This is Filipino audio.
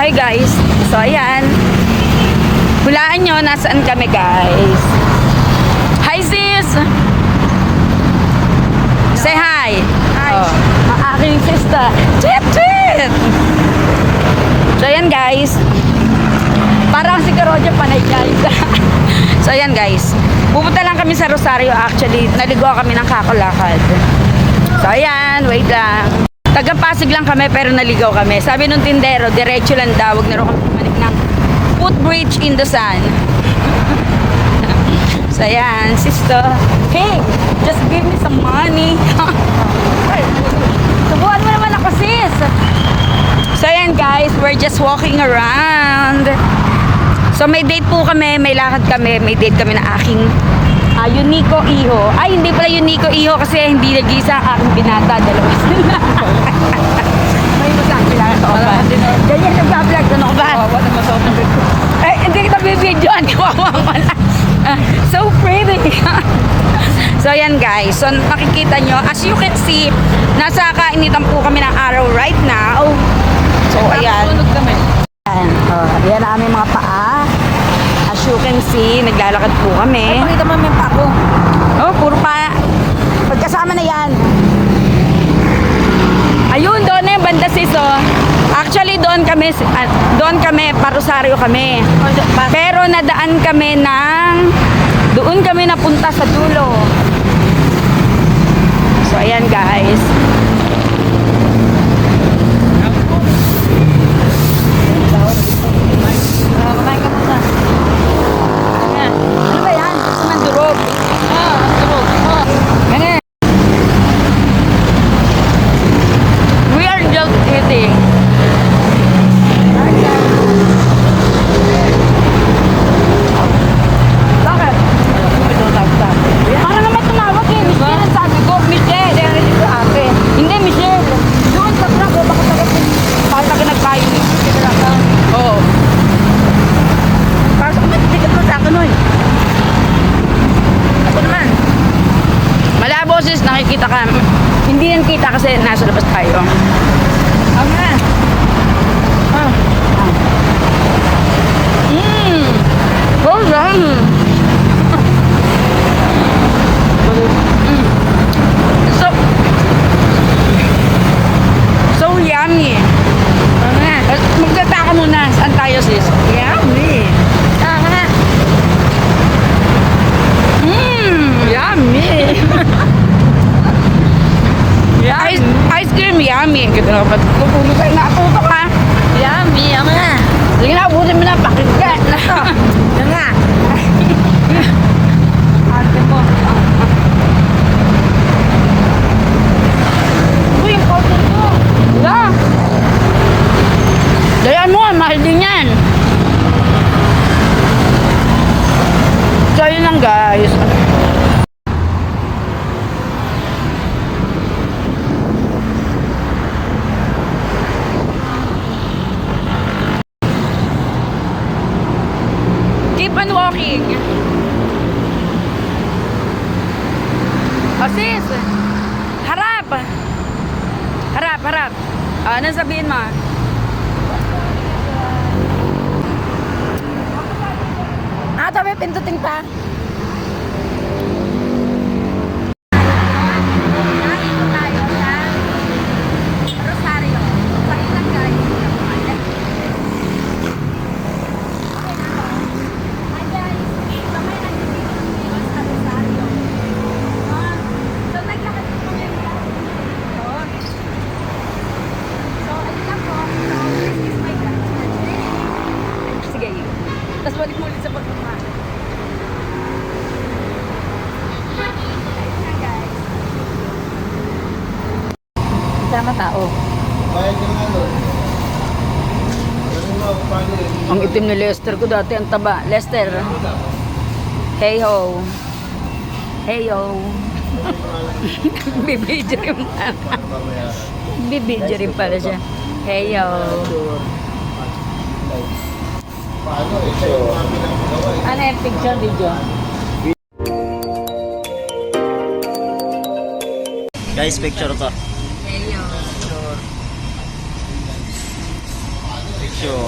Hi guys. So ayan. Hulaan nyo nasaan kami guys. Hi sis. Say hi. Hi. Oh, ang aking sister. Chit chit. So ayan guys. Parang si Karoja panay guys. so ayan guys. Pupunta lang kami sa Rosario actually. Naligo kami ng kakalakad. So ayan, wait lang. Taga Pasig lang kami pero naligaw kami. Sabi nung tindero, diretso lang daw. Huwag na raw kami pumanik ng footbridge in the sun. so ayan, sister. Hey, just give me some money. Subuhan mo naman ako sis. So ayan guys, we're just walking around. So may date po kami, may lakad kami, may date kami na aking ah, Unico Iho. Ay, hindi pala Unico Iho kasi hindi nag-isa ang aking binata, dalawa sila. may isa ang kailangan ba? Ganyan nag-vlog, ano ko ba? Wala naman sa. Eh, hindi kita bibidyoan, kawawa. Ah, so pretty. so, ayan guys. So, makikita nyo, as you can see, nasa kainitan po kami ng araw right now. So, ayan. Ayan, oh, ayan ang aming mga paa. You can see, naglalakad po kami. Pakita mo yung pako. Oh, puro pa. Pagkasama na yan. Ayun, doon na yung banda sis, oh. Actually, doon kami, ah, doon kami, Parosario kami. Pero nadaan kami ng, doon kami napunta sa dulo. So, ayan guys. Ah, Kakain ka muna. Ayan. Ano ba yan? Gusto man durog. Ah, ang sunog. Ah. Ganun. We are just eating. Bakit? Ito, tap-tap. Ano naman tumawag eh? Michelle ang sabi ko. Michelle. Kaya rin ito ate. Hindi, Michelle. Doon sa truck. O baka taga Baka taga nagbayo. Oo. Pasok mo. Ticket mo sa akin, oy. Ako naman. Nakikita ka. Hindi yan kita kasi nasa labas tayo. Ang na. Ah. Mmm! Oh, yum! Mm. So, so yummy. Ang na. At Magtataka muna, saan tayo sis? Yummy. Ah, ang na. Mmm! Yummy! Ice, ice cream yummy. Kita na ba't tutulog kayo natutok ha? Yummy. Ang na. Sige na, abutin mo na, pakinggan. Ang na. Ate mo. Uy, yung powder ko. Wala. Dayan mo, mahal din yan. So, yun lang guys. Keep on walking. O sis, harap. Harap, harap. Ah, anong sabihin mo? Ah, tabi pindutin pa. Balik ulit sa pagmamahal. Sama tao. Ang itim ni Lester ko dati, ang taba. Lester. Hey ho. Hey ho. Bibidyo rin pala. Bibidyo rin pala siya. Hey ho. Ano yung picture video? Guys, picture to. Ho. Picture.